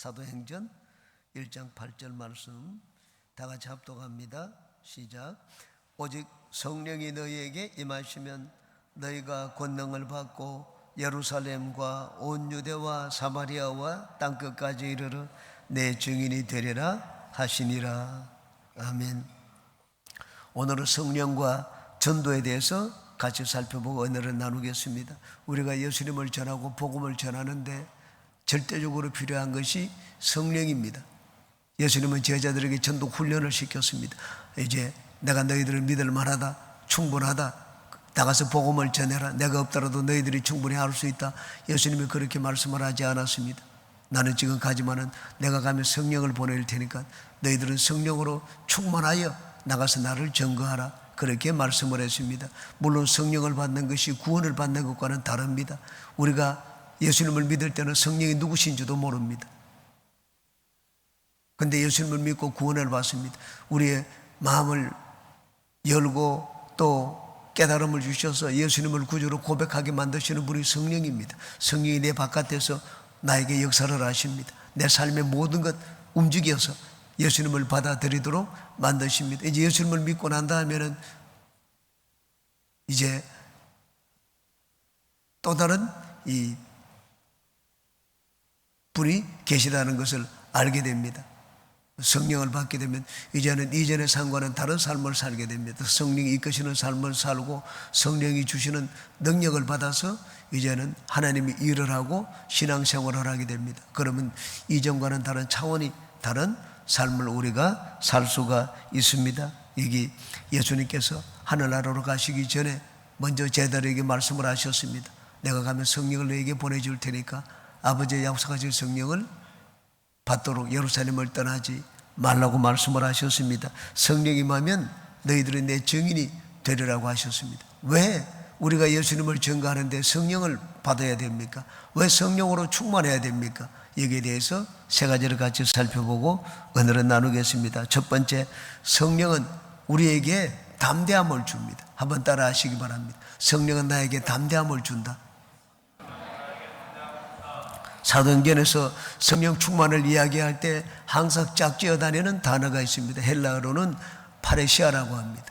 사도행전 1장 8절 말씀 다 같이 합독합니다. 시작. 오직 성령이 너희에게 임하시면 너희가 권능을 받고 예루살렘과 온 유대와 사마리아와 땅 끝까지 이르러 내 증인이 되리라 하시니라. 아멘. 오늘은 성령과 전도에 대해서 같이 살펴보고 오늘은 나누겠습니다. 우리가 예수님을 전하고 복음을 전하는데 절대적으로 필요한 것이 성령입니다. 예수님은 제자들에게 전도 훈련을 시켰습니다. 이제 내가 너희들을 믿을 만하다, 충분하다, 나가서 복음을 전해라. 내가 없더라도 너희들이 충분히 할수 있다. 예수님이 그렇게 말씀을 하지 않았습니다. 나는 지금 가지만은 내가 가면 성령을 보낼 테니까 너희들은 성령으로 충만하여 나가서 나를 증거하라. 그렇게 말씀을 했습니다. 물론 성령을 받는 것이 구원을 받는 것과는 다릅니다. 우리가 예수님을 믿을 때는 성령이 누구신지도 모릅니다. 근데 예수님을 믿고 구원을 받습니다. 우리의 마음을 열고 또 깨달음을 주셔서 예수님을 구주로 고백하게 만드시는 분이 성령입니다. 성령이 내 바깥에서 나에게 역사를 하십니다. 내 삶의 모든 것 움직여서 예수님을 받아들이도록 만드십니다. 이제 예수님을 믿고 난 다음에는 이제 또 다른 이 분이 계시다는 것을 알게 됩니다. 성령을 받게 되면 이제는 이전의 삶과는 다른 삶을 살게 됩니다. 성령이 이끄시는 삶을 살고 성령이 주시는 능력을 받아서 이제는 하나님이 일을 하고 신앙생활을 하게 됩니다. 그러면 이전과는 다른 차원이 다른 삶을 우리가 살 수가 있습니다. 이게 예수님께서 하늘나라로 가시기 전에 먼저 제자들에게 말씀을 하셨습니다. 내가 가면 성령을 너에게 보내줄 테니까 아버지의 약속하신 성령을 받도록 예루살렘을 떠나지 말라고 말씀을 하셨습니다. 성령이 임하면 너희들은 내 증인이 되리라고 하셨습니다. 왜 우리가 예수님을 증거하는데 성령을 받아야 됩니까? 왜 성령으로 충만해야 됩니까? 여기에 대해서 세 가지를 같이 살펴보고 오늘은 나누겠습니다. 첫 번째, 성령은 우리에게 담대함을 줍니다. 한번 따라 하시기 바랍니다. 성령은 나에게 담대함을 준다. 사도행전에서 성령 충만을 이야기할 때 항상 짝지어 다니는 단어가 있습니다. 헬라어로는 파레시아라고 합니다.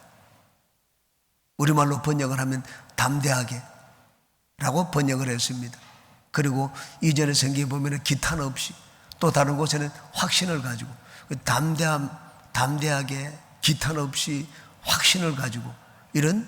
우리말로 번역을 하면 담대하게 라고 번역을 했습니다. 그리고 이전의 성경에 보면 기탄 없이 또 다른 곳에는 확신을 가지고 그 담대함, 담대하게 기탄 없이 확신을 가지고 이런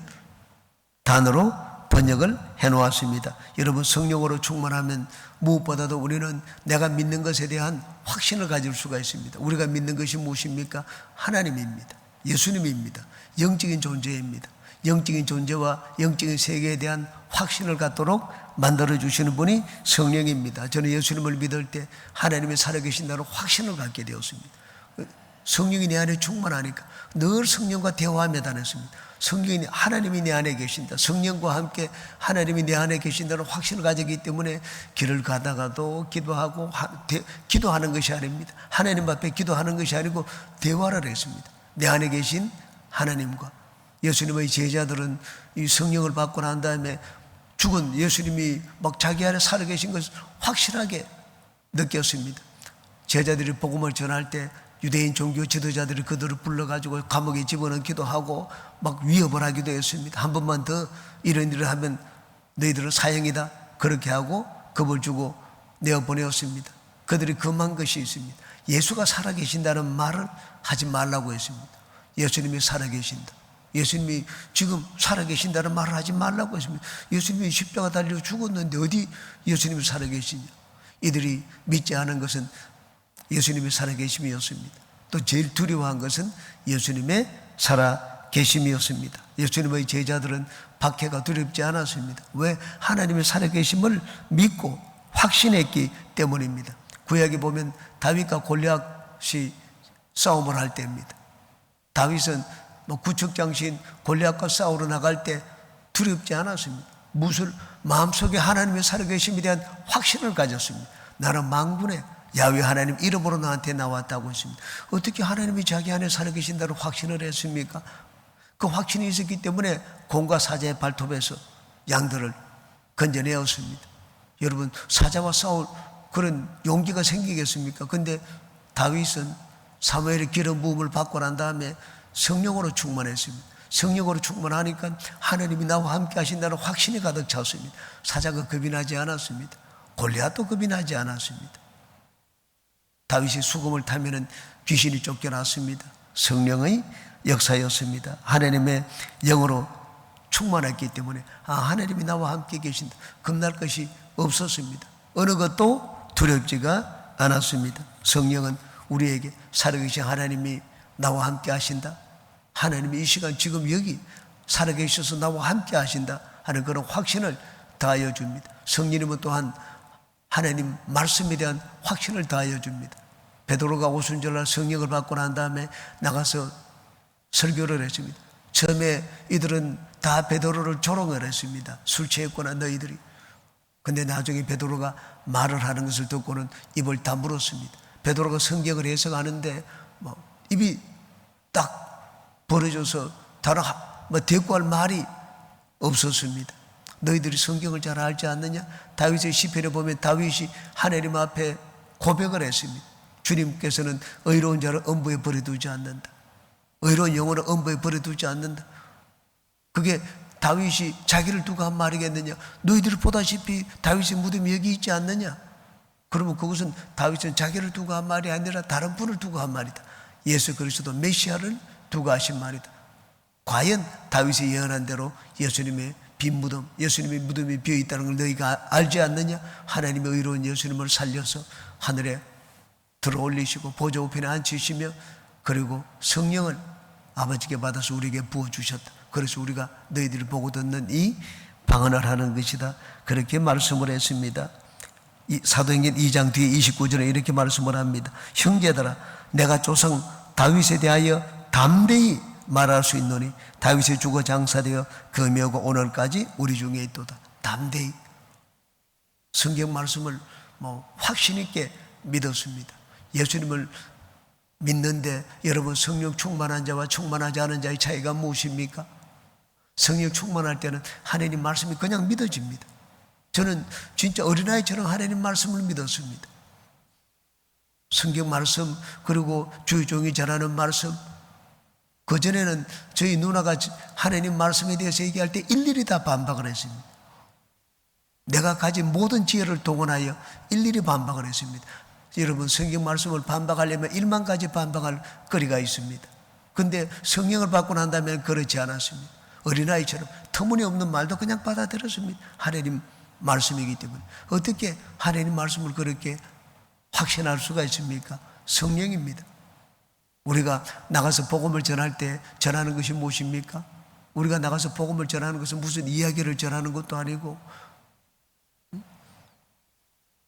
단어로 번역을 해 놓았습니다. 여러분 성령으로 충만하면 무엇보다도 우리는 내가 믿는 것에 대한 확신을 가질 수가 있습니다. 우리가 믿는 것이 무엇입니까? 하나님입니다. 예수님입니다. 영적인 존재입니다. 영적인 존재와 영적인 세계에 대한 확신을 갖도록 만들어 주시는 분이 성령입니다. 저는 예수님을 믿을 때 하나님이 살아계신다는 확신을 갖게 되었습니다. 성령이 내 안에 충만하니까 늘 성령과 대화하며 다녔습니다. 성령이 하나님이 내 안에 계신다. 성령과 함께 하나님이 내 안에 계신다는 확신을 가지기 때문에 길을 가다가도 기도하고 하, 대, 기도하는 것이 아닙니다. 하나님 앞에 기도하는 것이 아니고 대화를 했습니다. 내 안에 계신 하나님과 예수님의 제자들은 이 성령을 받고 난 다음에 죽은 예수님이 막 자기 안에 살아 계신 것을 확실하게 느꼈습니다. 제자들이 복음을 전할 때 유대인 종교 지도자들이 그들을 불러가지고 감옥에 집어넣기도 하고 막 위협을 하기도 했습니다. 한 번만 더 이런 일을 하면 너희들은 사형이다. 그렇게 하고 겁을 주고 내어보내었습니다. 그들이 금한 것이 있습니다. 예수가 살아계신다는 말을 하지 말라고 했습니다. 예수님이 살아계신다. 예수님이 지금 살아계신다는 말을 하지 말라고 했습니다. 예수님이 십자가 달려 죽었는데 어디 예수님이 살아계시냐. 이들이 믿지 않은 것은 예수님이 살아계심이었습니다. 또 제일 두려워한 것은 예수님의 살아계심이었습니다. 예수님의 제자들은 박해가 두렵지 않았습니다. 왜? 하나님의 살아계심을 믿고 확신했기 때문입니다. 구약에 보면 다윗과 골리앗이 싸움을 할 때입니다. 다윗은 뭐 구척장신 골리앗과 싸우러 나갈 때 두렵지 않았습니다. 무술 마음속에 하나님의 살아계심에 대한 확신을 가졌습니다. 나는 망군의 야외 하나님 이름으로 나한테 나왔다고 했습니다. 어떻게 하나님이 자기 안에 살아계신다는 확신을 했습니까? 그 확신이 있었기 때문에 공과 사자의 발톱에서 양들을 건져내었습니다. 여러분 사자와 싸울 그런 용기가 생기겠습니까? 근데 다윗은 사무엘의 기름 부음을 받고 난 다음에 성령으로 충만했습니다. 성령으로 충만하니까 하나님이 나와 함께 하신다는 확신이 가득 찼습니다. 사자가 겁이 나지 않았습니다. 골리앗도 겁이 나지 않았습니다. 다윗이 수금을 타면은 귀신이 쫓겨났습니다. 성령의 역사였습니다. 하나님의 영으로 충만했기 때문에 아 하나님이 나와 함께 계신다. 겁날 것이 없었습니다. 어느 것도 두렵지가 않았습니다. 성령은 우리에게 살아계신 하나님이 나와 함께 하신다. 하나님이 이 시간 지금 여기 살아계셔서 나와 함께 하신다 하는 그런 확신을 다하여 줍니다. 성령님은 또한 하나님 말씀에 대한 확신을 다하여 줍니다. 베드로가 오순절날 성령을 받고 난 다음에 나가서 설교를 했습니다. 처음에 이들은 다 베드로를 조롱을 했습니다. 술 취했구나 너희들이. 근데 나중에 베드로가 말을 하는 것을 듣고는 입을 다물었습니다. 베드로가 성경을 해석하는데 뭐 입이 딱 벌어져서 다른 뭐 대꾸할 말이 없었습니다. 너희들이 성경을 잘 알지 않느냐? 다윗의 시편에 보면 다윗이 하나님 앞에 고백을 했습니다. 주님께서는 의로운 자를 엄부에 버려두지 않는다. 의로운 영혼을 엄부에 버려두지 않는다. 그게 다윗이 자기를 두고 한 말이겠느냐? 너희들이 보다시피 다윗의 무덤이 여기 있지 않느냐? 그러면 그것은 다윗은 자기를 두고 한 말이 아니라 다른 분을 두고 한 말이다. 예수 그리스도 메시아를 두고 하신 말이다. 과연 다윗이 예언한 대로 예수님의 빈 무덤, 예수님의 무덤이 비어 있다는 걸 너희가 알지 않느냐? 하나님의 의로운 예수님을 살려서 하늘에 들어올리시고 보좌 우편에 앉히시며 그리고 성령을 아버지께 받아서 우리에게 부어 주셨다. 그래서 우리가 너희들이 보고 듣는 이 방언을 하는 것이다. 그렇게 말씀을 했습니다. 이 사도행전 2장 뒤에 29절에 이렇게 말씀을 합니다. 형제들아, 내가 조상 다윗에 대하여 담대히 말할 수 있노니 다윗의 주거 장사되어 금여고 오늘까지 우리 중에 있도다. 담대히 성경 말씀을 뭐 확신 있게 믿었습니다. 예수님을 믿는데 여러분 성령 충만한 자와 충만하지 않은 자의 차이가 무엇입니까? 성령 충만할 때는 하나님 말씀이 그냥 믿어집니다. 저는 진짜 어린아이처럼 하나님 말씀을 믿었습니다. 성경 말씀 그리고 주의 종이 전하는 말씀 그전에는 저희 누나가 하나님 말씀에 대해서 얘기할 때 일일이 다 반박을 했습니다. 내가 가진 모든 지혜를 동원하여 일일이 반박을 했습니다. 여러분 성경 말씀을 반박하려면 1만 가지 반박할 거리가 있습니다. 근데 성령을 받고 난 다음에 그렇지 않았습니다. 어린아이처럼 터무니없는 말도 그냥 받아들였습니다. 하나님 말씀이기 때문에. 어떻게 하나님 말씀을 그렇게 확신할 수가 있습니까? 성령입니다. 우리가 나가서 복음을 전할 때 전하는 것이 무엇입니까? 우리가 나가서 복음을 전하는 것은 무슨 이야기를 전하는 것도 아니고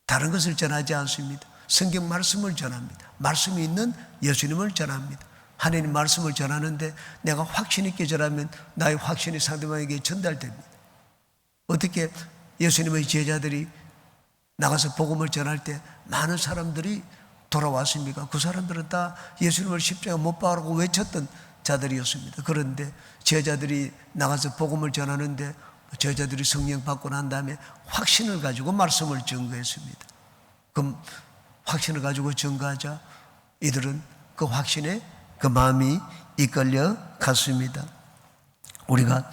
다른 것을 전하지 않습니다. 성경 말씀을 전합니다. 말씀이 있는 예수님을 전합니다. 하나님 말씀을 전하는데 내가 확신 있게 전하면 나의 확신이 상대방에게 전달됩니다. 어떻게 예수님의 제자들이 나가서 복음을 전할 때 많은 사람들이 돌아왔습니까? 그 사람들은 다 예수님을 십자가 못 박으라고 외쳤던 자들이었습니다. 그런데 제자들이 나가서 복음을 전하는데 제자들이 성령 받고 난 다음에 확신을 가지고 말씀을 증거했습니다. 그럼 확신을 가지고 증거하자 이들은 그 확신에 그 마음이 이끌려 갔습니다. 우리가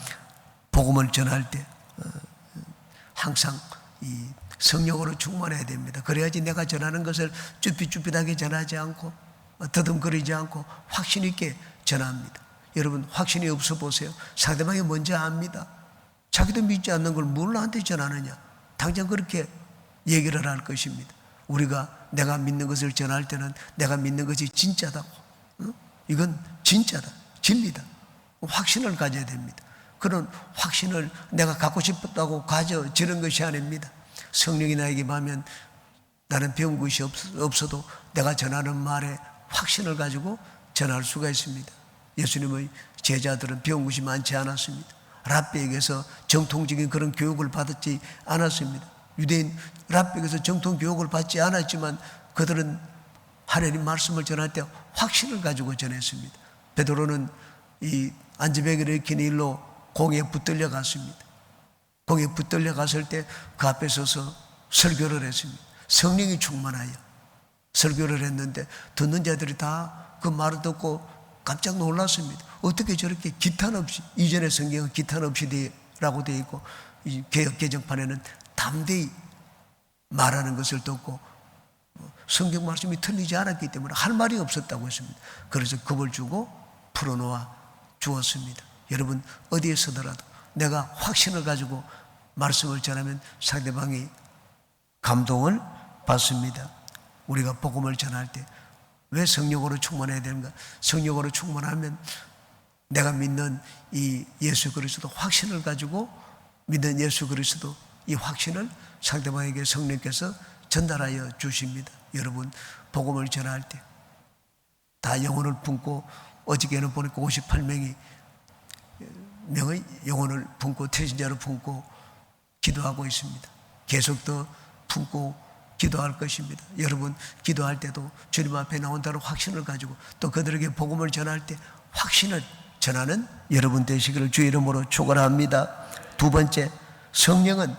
복음을 전할 때 어, 항상 이 성령으로 충만해야 됩니다. 그래야지 내가 전하는 것을 쭈삣쭈삣하게 전하지 않고 더듬거리지 않고 확신 있게 전합니다. 여러분 확신이 없어 보세요. 상대방이 먼저 압니다. 자기도 믿지 않는 걸 뭘 나한테 전하느냐. 당장 그렇게 얘기를 할 것입니다. 우리가 내가 믿는 것을 전할 때는 내가 믿는 것이 진짜다고. 이건 진짜다. 진리다. 확신을 가져야 됩니다. 그런 확신을 내가 갖고 싶었다고 가져지는 것이 아닙니다. 성령이 나에게 하면 나는 배운 것이 없 어도 내가 전하는 말에 확신을 가지고 전할 수가 있습니다. 예수님의 제자들은 배운 것이 많지 않았습니다. 랍비에게서 정통적인 그런 교육을 받았지 않았습니다. 유대인 랍비에게서 정통 교육을 받지 않았지만 그들은 하나님 말씀을 전할 때 확신을 가지고 전했습니다. 베드로는 이 안지배기를 일으킨 일로 공에 붙들려 갔습니다. 공에 붙들려 갔을 때 그 앞에 서서 설교를 했습니다. 성령이 충만하여 설교를 했는데 듣는 자들이 다 그 말을 듣고 깜짝 놀랐습니다. 어떻게 저렇게 기탄 없이 이전의 성경은 기탄 없이 되라고 되어 있고 이 개혁 개정판에는 담대히 말하는 것을 듣고 성경 말씀이 틀리지 않았기 때문에 할 말이 없었다고 했습니다. 그래서 겁을 주고 풀어놓아 주었습니다. 여러분 어디에 서더라도 내가 확신을 가지고 말씀을 전하면 상대방이 감동을 받습니다. 우리가 복음을 전할 때 왜 성령으로 충만해야 되는가? 성령으로 충만하면 내가 믿는 이 예수 그리스도 확신을 가지고 믿는 예수 그리스도 이 확신을 상대방에게 성령께서 전달하여 주십니다. 여러분 복음을 전할 때 다 영혼을 품고 어저께는 보니까 58명이 명의 영혼을 품고 태신자를 품고 기도하고 있습니다. 계속 더 품고 기도할 것입니다. 여러분 기도할 때도 주님 앞에 나온다는 확신을 가지고 또 그들에게 복음을 전할 때 확신을 전하는 여러분 되시기를 주 이름으로 축원합니다. 두 번째 성령은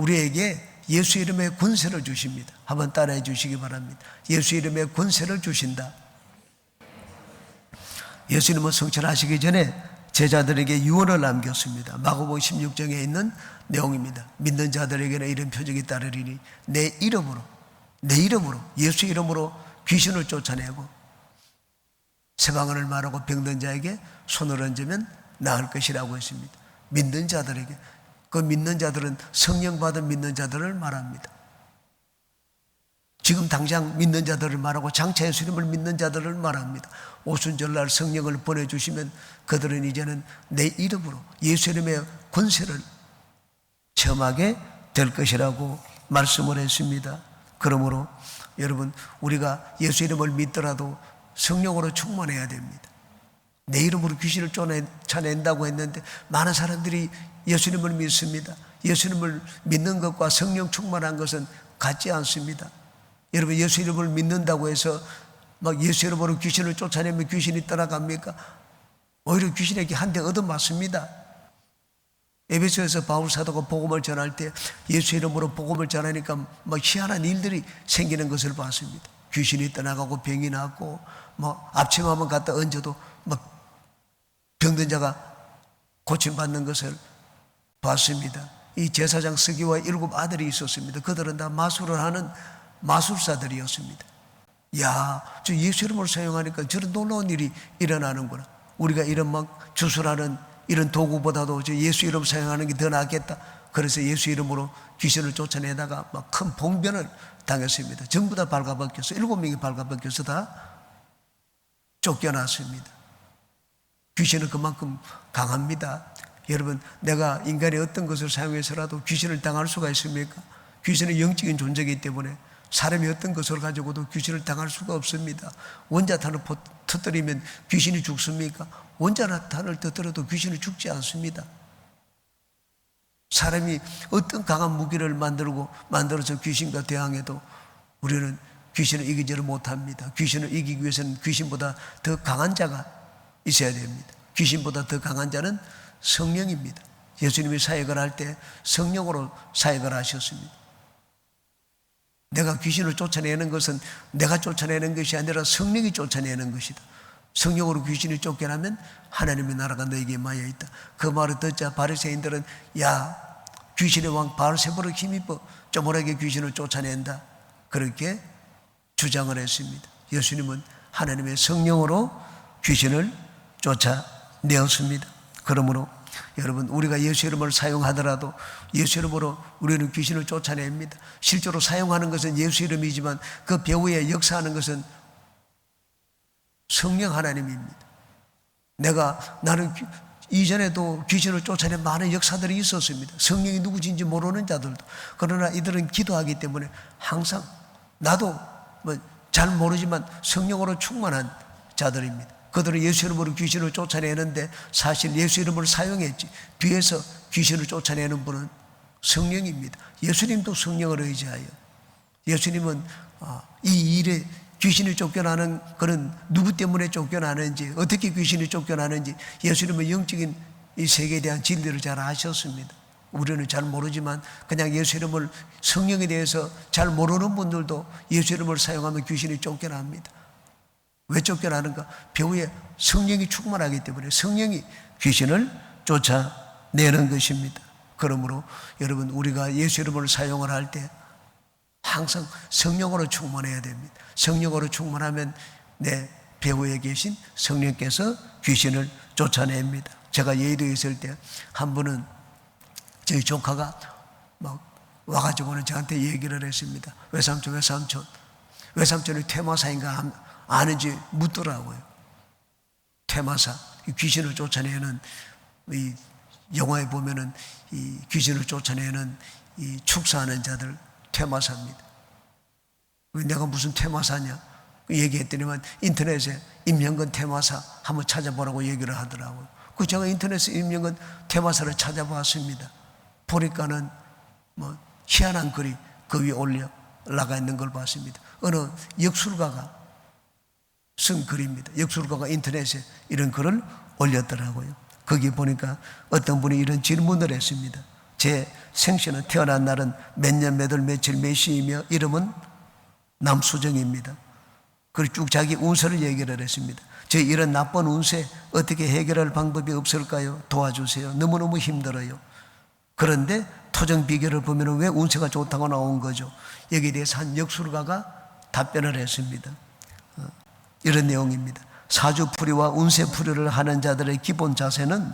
우리에게 예수 이름의 권세를 주십니다. 한번 따라해 주시기 바랍니다. 예수 이름의 권세를 주신다. 예수님은 성천하시기 전에 제자들에게 유언을 남겼습니다. 마가복음 16장에 있는 내용입니다. 믿는 자들에게는 이런 표적이 따르리니 내 이름으로 내 이름으로 예수 이름으로 귀신을 쫓아내고 세방언을 말하고 병든 자에게 손을 얹으면 나을 것이라고 했습니다. 믿는 자들에게 그 믿는 자들은 성령 받은 믿는 자들을 말합니다. 지금 당장 믿는 자들을 말하고 장차 예수님을 믿는 자들을 말합니다. 오순절날 성령을 보내주시면 그들은 이제는 내 이름으로 예수 이름의 권세를 체험하게 될 것이라고 말씀을 했습니다. 그러므로 여러분 우리가 예수 이름을 믿더라도 성령으로 충만해야 됩니다. 내 이름으로 귀신을 쫓아낸다고 했는데 많은 사람들이 예수님을 믿습니다. 예수님을 믿는 것과 성령 충만한 것은 같지 않습니다. 여러분 예수 이름을 믿는다고 해서 막 예수 이름으로 귀신을 쫓아내면 귀신이 떠나갑니까? 오히려 귀신에게 한 대 얻어맞습니다. 에베소에서 바울 사도가 복음을 전할 때 예수 이름으로 복음을 전하니까 막 희한한 일들이 생기는 것을 봤습니다. 귀신이 떠나가고 병이 나고 뭐 앞치마만 갖다 얹어도 막 병든 자가 고침받는 것을 봤습니다. 이 제사장 스기와 일곱 아들이 있었습니다. 그들은 다 마술을 하는 마술사들이었습니다. 야, 저 예수 이름을 사용하니까 저런 놀라운 일이 일어나는구나. 우리가 이런 막 주술하는 이런 도구보다도 저 예수 이름 사용하는 게 더 낫겠다. 그래서 예수 이름으로 귀신을 쫓아내다가 막 큰 봉변을 당했습니다. 전부 다 발가벗겨서 일곱 명이 발가벗겨서 다 쫓겨났습니다. 귀신은 그만큼 강합니다. 여러분, 내가 인간의 어떤 것을 사용해서라도 귀신을 당할 수가 있습니까? 귀신은 영적인 존재이기 때문에 사람이 어떤 것을 가지고도 귀신을 당할 수가 없습니다. 원자탄을 터뜨리면 귀신이 죽습니까? 원자탄을 터뜨려도 귀신이 죽지 않습니다. 사람이 어떤 강한 무기를 만들고 만들어서 귀신과 대항해도 우리는 귀신을 이기지를 못합니다. 귀신을 이기기 위해서는 귀신보다 더 강한 자가 있어야 됩니다. 귀신보다 더 강한 자는 성령입니다. 예수님이 사역을 할 때 성령으로 사역을 하셨습니다. 내가 귀신을 쫓아내는 것은 내가 쫓아내는 것이 아니라 성령이 쫓아내는 것이다. 성령으로 귀신이 쫓겨나면 하나님의 나라가 너에게 마여 있다. 그 말을 듣자 바리새인들은 야 귀신의 왕 바알세보를 힘입어 쪼무라게 귀신을 쫓아낸다. 그렇게 주장을 했습니다. 예수님은 하나님의 성령으로 귀신을 쫓아내었습니다. 그러므로 여러분 우리가 예수 이름을 사용하더라도 예수 이름으로 우리는 귀신을 쫓아냅니다. 실제로 사용하는 것은 예수 이름이지만 그 배후에 역사하는 것은 성령 하나님입니다. 내가 나는 이전에도 귀신을 쫓아낸 많은 역사들이 있었습니다. 성령이 누구인지 모르는 자들도. 그러나 이들은 기도하기 때문에 항상 나도 뭐 잘 모르지만 성령으로 충만한 자들입니다. 그들은 예수 이름으로 귀신을 쫓아내는데 사실 예수 이름을 사용했지. 뒤에서 귀신을 쫓아내는 분은 성령입니다. 예수님도 성령을 의지하여. 예수님은 아, 이 일에 귀신이 쫓겨나는 그런 누구 때문에 쫓겨나는지 어떻게 귀신이 쫓겨나는지 예수님은 영적인 이 세계에 대한 진리를 잘 아셨습니다. 우리는 잘 모르지만 그냥 예수 이름을 성령에 대해서 잘 모르는 분들도 예수 이름을 사용하면 귀신이 쫓겨납니다. 왜 쫓겨나는가? 배우에 성령이 충만하기 때문에 성령이 귀신을 쫓아내는 것입니다. 그러므로 여러분 우리가 예수 이름을 사용을 할 때 항상 성령으로 충만해야 됩니다. 성령으로 충만하면 내 배후에 계신 성령께서 귀신을 쫓아냅니다. 제가 예의도에 있을 때 한 분은 저희 조카가 막 와가지고는 저한테 얘기를 했습니다. 외삼촌, 외삼촌. 외삼촌이 퇴마사인가 아는지 묻더라고요. 퇴마사. 귀신을 쫓아내는 이 영화에 보면은 이 귀신을 쫓아내는 이 축사하는 자들 퇴마사입니다. 내가 무슨 퇴마사냐? 얘기했더니만 인터넷에 임명근 퇴마사 한번 찾아보라고 얘기를 하더라고요. 그 제가 인터넷에 임명근 퇴마사를 찾아봤습니다. 보니까는 뭐 희한한 글이 그 위에 올려 나가 있는 걸 봤습니다. 어느 역술가가 쓴 글입니다. 역술가가 인터넷에 이런 글을 올렸더라고요. 거기 보니까 어떤 분이 이런 질문을 했습니다. 제 생신은 태어난 날은 몇 년, 몇 월, 며칠, 몇 시이며 이름은 남수정입니다. 그리고 쭉 자기 운세를 얘기를 했습니다. 제 이런 나쁜 운세 어떻게 해결할 방법이 없을까요? 도와주세요. 너무너무 힘들어요. 그런데 토정 비결을 보면 왜 운세가 좋다고 나온 거죠? 여기에 대해서 한 역술가가 답변을 했습니다. 어, 이런 내용입니다. 사주풀이와 운세풀이를 하는 자들의 기본 자세는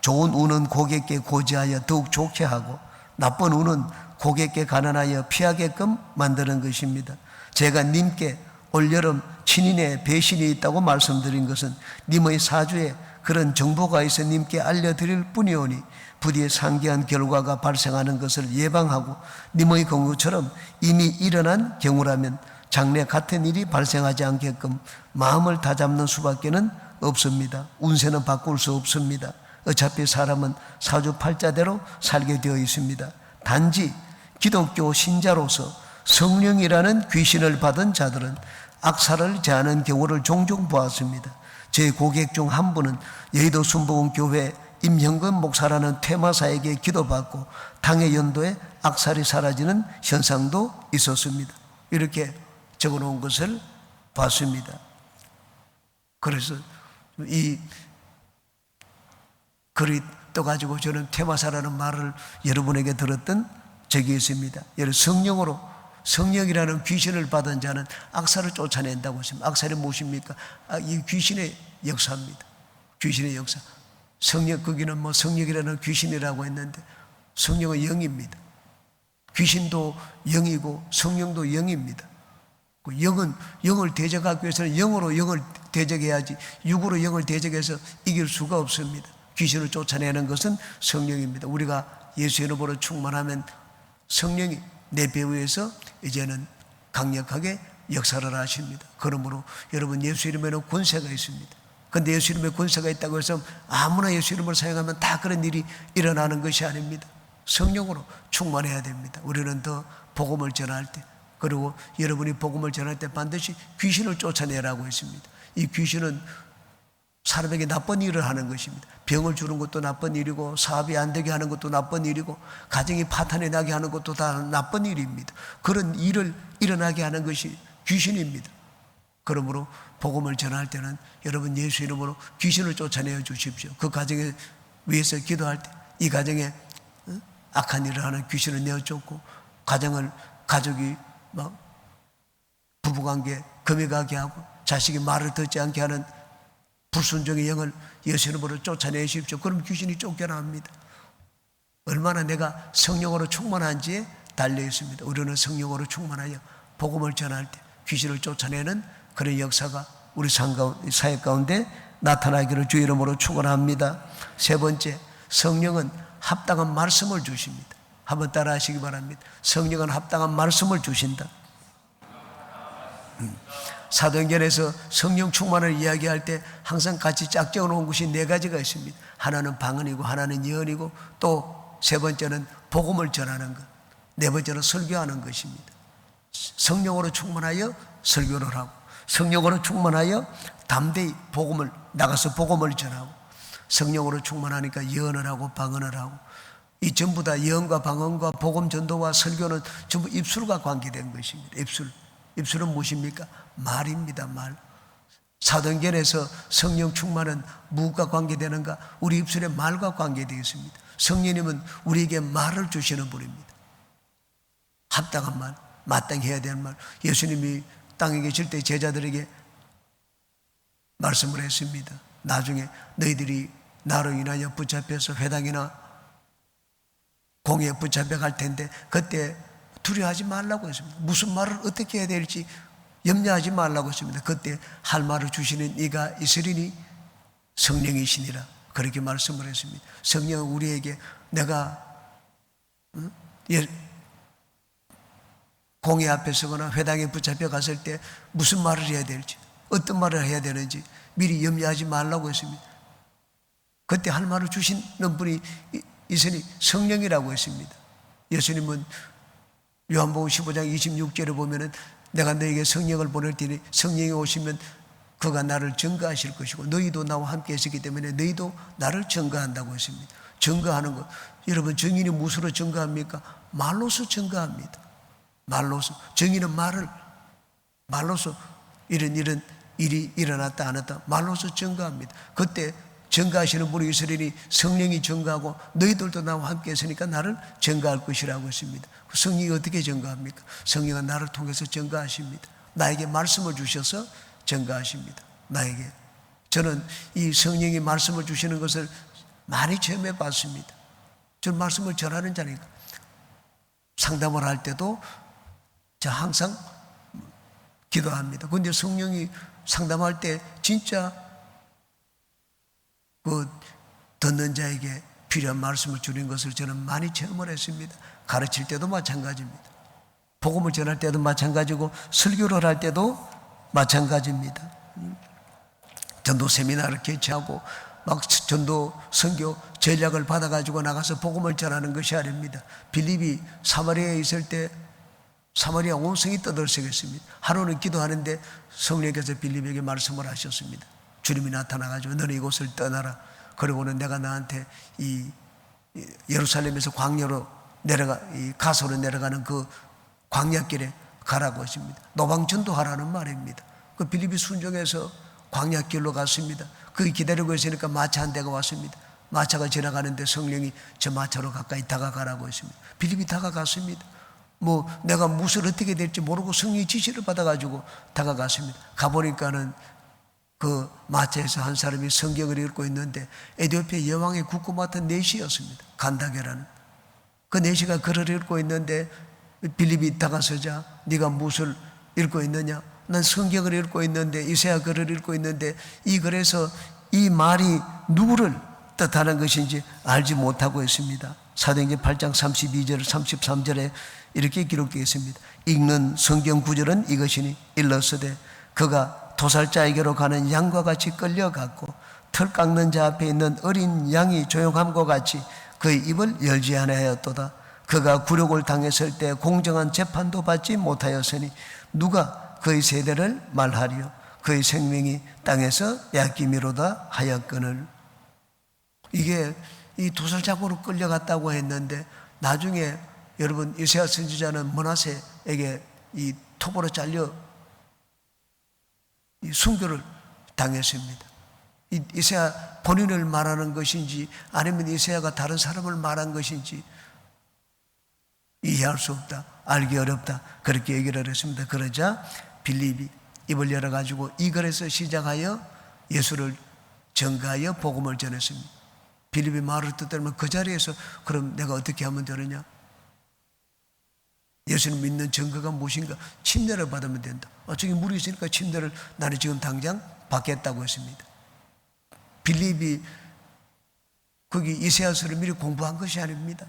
좋은 운은 고객께 고지하여 더욱 좋게 하고 나쁜 운은 고객께 가난하여 피하게끔 만드는 것입니다. 제가 님께 올여름 친인의 배신이 있다고 말씀드린 것은 님의 사주에 그런 정보가 있어 님께 알려드릴 뿐이오니 부디 상기한 결과가 발생하는 것을 예방하고 님의 경우처럼 이미 일어난 경우라면 장래 같은 일이 발생하지 않게끔 마음을 다잡는 수밖에는 없습니다. 운세는 바꿀 수 없습니다. 어차피 사람은 사주팔자대로 살게 되어 있습니다. 단지 기독교 신자로서 성령이라는 귀신을 받은 자들은 악사를 제하는 경우를 종종 보았습니다. 제 고객 중 한 분은 여의도 순복음 교회 임형근 목사라는 퇴마사에게 기도받고 당의 연도에 악살이 사라지는 현상도 있었습니다. 이렇게 적어 놓은 것을 봤습니다. 그래서 이 글이 떠가지고 저는 테마사라는 말을 여러분에게 들었던 적이 있습니다. 여러분 성령으로 성령이라는 귀신을 받은 자는 악사를 쫓아낸다고 했습니다. 악살이 무엇입니까? 아, 이 귀신의 역사입니다. 귀신의 역사. 성령 거기는 뭐 성령이라는 귀신이라고 했는데 성령은 영입니다. 귀신도 영이고 성령도 영입니다. 그 영은 영을 대적하기 위해서는 영으로 영을 대적해야지 육으로 영을 대적해서 이길 수가 없습니다. 귀신을 쫓아내는 것은 성령입니다. 우리가 예수 이름으로 충만하면 성령이 내 배후에서 이제는 강력하게 역사를 하십니다. 그러므로 여러분 예수 이름에는 권세가 있습니다. 근데 예수 이름에 권세가 있다고 해서 아무나 예수 이름을 사용하면 다 그런 일이 일어나는 것이 아닙니다. 성령으로 충만해야 됩니다. 우리는 더 복음을 전할 때 그리고 여러분이 복음을 전할 때 반드시 귀신을 쫓아내라고 했습니다. 이 귀신은 사람에게 나쁜 일을 하는 것입니다. 병을 주는 것도 나쁜 일이고 사업이 안 되게 하는 것도 나쁜 일이고 가정이 파탄이 나게 하는 것도 다 나쁜 일입니다. 그런 일을 일어나게 하는 것이 귀신입니다. 그러므로 복음을 전할 때는 여러분 예수 이름으로 귀신을 쫓아내어 주십시오. 그 가정에 위해서 기도할 때 이 가정에 어? 악한 일을 하는 귀신을 내어 쫓고 가정을 가족이 막 부부관계 금이 가게 하고 자식이 말을 듣지 않게 하는 불순종의 영을 예수 이름으로 쫓아내십시오. 그럼 귀신이 쫓겨납니다. 얼마나 내가 성령으로 충만한지에 달려 있습니다. 우리는 성령으로 충만하여 복음을 전할 때 귀신을 쫓아내는 그런 역사가 우리 사회 가운데 나타나기를 주 이름으로 축원합니다. 세 번째, 성령은 합당한 말씀을 주십니다. 한번 따라 하시기 바랍니다. 성령은 합당한 말씀을 주신다. 음. 사도행전에서 성령 충만을 이야기할 때 항상 같이 짝지어 놓은 것이 네 가지가 있습니다. 하나는 방언이고 하나는 예언이고 또 세 번째는 복음을 전하는 것. 네 번째는 설교하는 것입니다. 성령으로 충만하여 설교를 하고 성령으로 충만하여 담대히 복음을 나가서 복음을 전하고 성령으로 충만하니까 예언을 하고 방언을 하고 이 전부 다 예언과 방언과 복음 전도와 설교는 전부 입술과 관계된 것입니다. 입술. 입술은 무엇입니까? 말입니다. 말. 사도행전에서 성령 충만은 무엇과 관계되는가? 우리 입술의 말과 관계되어 있습니다. 성령님은 우리에게 말을 주시는 분입니다. 합당한 말, 마땅히 해야 되는 말. 예수님이 땅에 계실 때 제자들에게 말씀을 했습니다. 나중에 너희들이 나로 인하여 붙잡혀서 회당이나 공에 붙잡혀 갈 텐데 그때 두려워하지 말라고 했습니다. 무슨 말을 어떻게 해야 될지 염려하지 말라고 했습니다. 그때 할 말을 주시는 이가 있으리니 성령이시니라 그렇게 말씀을 했습니다. 성령은 우리에게 내가 응? 예, 공회 앞에 서거나 회당에 붙잡혀 갔을 때 무슨 말을 해야 될지 어떤 말을 해야 되는지 미리 염려하지 말라고 했습니다. 그때 할 말을 주시는 분이 있으니 성령이라고 했습니다. 예수님은 요한복음 15장 26절에 보면은 내가 너에게 성령을 보낼 테니 성령이 오시면 그가 나를 증거하실 것이고 너희도 나와 함께 했기 때문에 너희도 나를 증거한다고 했습니다. 증거하는 것. 여러분 증인이 무엇으로 증거합니까? 말로서 증거합니다. 말로서 증인은 말을 말로서 이런 이런 일이 일어났다 안 했다 말로서 증거합니다. 그때 증가하시는 분이 이스라엘이 성령이 증가하고 너희들도 나와 함께 했으니까 나를 증가할 것이라고 했습니다. 그 성령이 어떻게 증가합니까? 성령은 나를 통해서 증가하십니다. 나에게 말씀을 주셔서 증가하십니다. 나에게. 저는 이 성령이 말씀을 주시는 것을 많이 체험해 봤습니다. 저는 말씀을 전하는 자니까. 상담을 할 때도 저 항상 기도합니다. 근데 성령이 상담할 때 진짜 그 듣는 자에게 필요한 말씀을 주는 것을 저는 많이 체험을 했습니다. 가르칠 때도 마찬가지입니다. 복음을 전할 때도 마찬가지고 설교를 할 때도 마찬가지입니다. 전도 세미나를 개최하고 막 전도 선교 전략을 받아가지고 나가서 복음을 전하는 것이 아닙니다. 빌립이 사마리아에 있을 때 사마리아 온 성이 떠들썩했습니다. 하루는 기도하는데 성령께서 빌립에게 말씀을 하셨습니다. 주님이 나타나가지고 너는 이곳을 떠나라. 그리고는 내가 나한테 이 예루살렘에서 광야로 내려가, 이 가소로 내려가는 그 광야길에 가라고 하십니다. 노방전도 하라는 말입니다. 그 빌립이 순종해서 광야길로 갔습니다. 그 기다리고 있으니까 마차 한 대가 왔습니다. 마차가 지나가는데 성령이 저 마차로 가까이 다가가라고 했습니다. 빌립이 다가갔습니다. 뭐 내가 무엇을 어떻게 될지 모르고 성령의 지시를 받아가지고 다가갔습니다. 가보니까는 그 마차에서 한 사람이 성경을 읽고 있는데 에디오피아 여왕의 국고 맡은 내시였습니다. 간다게라는 그 내시가 글을 읽고 있는데 빌립이 다가서자 네가 무엇을 읽고 있느냐? 난 성경을 읽고 있는데 이세야 글을 읽고 있는데 이 글에서 이 말이 누구를 뜻하는 것인지 알지 못하고 있습니다. 사도행전 8장 32절 33절에 이렇게 기록되어 있습니다. 읽는 성경 구절은 이것이니 일러서되 그가 도살자에게로 가는 양과 같이 끌려갔고 털 깎는 자 앞에 있는 어린 양이 조용함과 같이 그의 입을 열지 않아였도다. 그가 굴욕을 당했을 때 공정한 재판도 받지 못하였으니 누가 그의 세대를 말하리요. 그의 생명이 땅에서 약기미로다 하였거늘. 이게 이 도살장으로 끌려갔다고 했는데 나중에 여러분 이세아 선지자는 머나세에게 이 톱으로 잘려 순교를 당했습니다. 이세야 본인을 말하는 것인지 아니면 이세야가 다른 사람을 말한 것인지 이해할 수 없다. 알기 어렵다. 그렇게 얘기를 했습니다. 그러자 빌립이 입을 열어가지고 이 글에서 시작하여 예수를 전가하여 복음을 전했습니다. 빌립이 말을 듣더면 그 자리에서 그럼 내가 어떻게 하면 되느냐? 예수를 믿는 증거가 무엇인가? 침례를 받으면 된다. 어, 저기 물이 있으니까 침례를 나는 지금 당장 받겠다고 했습니다. 빌립이 거기 이세아서를 미리 공부한 것이 아닙니다.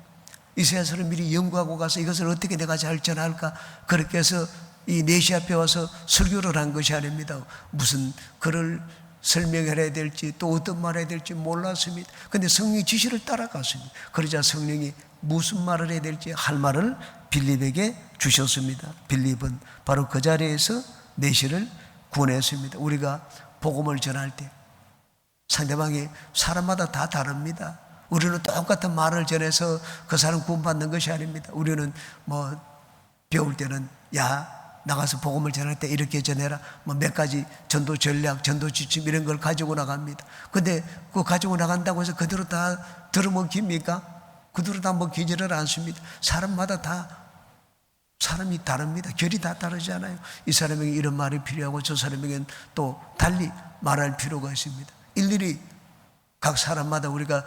이세아서를 미리 연구하고 가서 이것을 어떻게 내가 잘 전할까? 그렇게 해서 이 네시 앞에 와서 설교를 한 것이 아닙니다. 무슨 글을 설명해야 될지 또 어떤 말 해야 될지 몰랐습니다. 근데 성령의 지시를 따라갔습니다. 그러자 성령이 무슨 말을 해야 될지 할 말을 빌립에게 주셨습니다. 빌립은 바로 그 자리에서 내시를 구원했습니다. 우리가 복음을 전할 때 상대방이 사람마다 다 다릅니다. 우리는 똑같은 말을 전해서 그 사람 구원받는 것이 아닙니다. 우리는 뭐 배울 때는 야 나가서 복음을 전할 때 이렇게 전해라 뭐 몇 가지 전도 전략 전도 지침 이런 걸 가지고 나갑니다 근데 그거 가지고 나간다고 해서 그대로 다 들어먹힙니까? 그대로 다 먹히지를 않습니다 사람마다 다 사람이 다릅니다. 결이 다 다르잖아요. 이 사람에게 이런 말이 필요하고 저 사람에게는 또 달리 말할 필요가 있습니다. 일일이 각 사람마다 우리가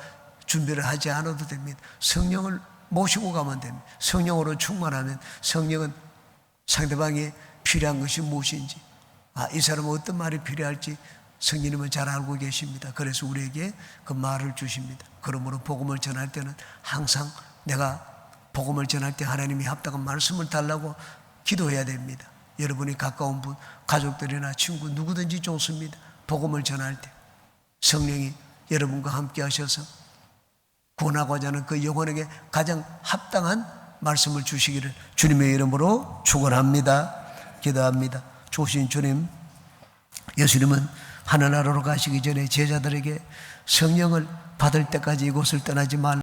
준비를 하지 않아도 됩니다. 성령을 모시고 가면 됩니다. 성령으로 충만하면 성령은 상대방이 필요한 것이 무엇인지, 아, 이 사람은 어떤 말이 필요할지 성령님은 잘 알고 계십니다. 그래서 우리에게 그 말을 주십니다. 그러므로 복음을 전할 때는 항상 내가 복음을 전할 때 하나님이 합당한 말씀을 달라고 기도해야 됩니다. 여러분이 가까운 분, 가족들이나 친구 누구든지 좋습니다. 복음을 전할 때 성령이 여러분과 함께 하셔서 구원하고자 하는 그 영혼에게 가장 합당한 말씀을 주시기를 주님의 이름으로 축원합니다. 기도합니다. 조신 주님, 예수님은 하늘나라로 가시기 전에 제자들에게 성령을 받을 때까지 이곳을 떠나지 말라.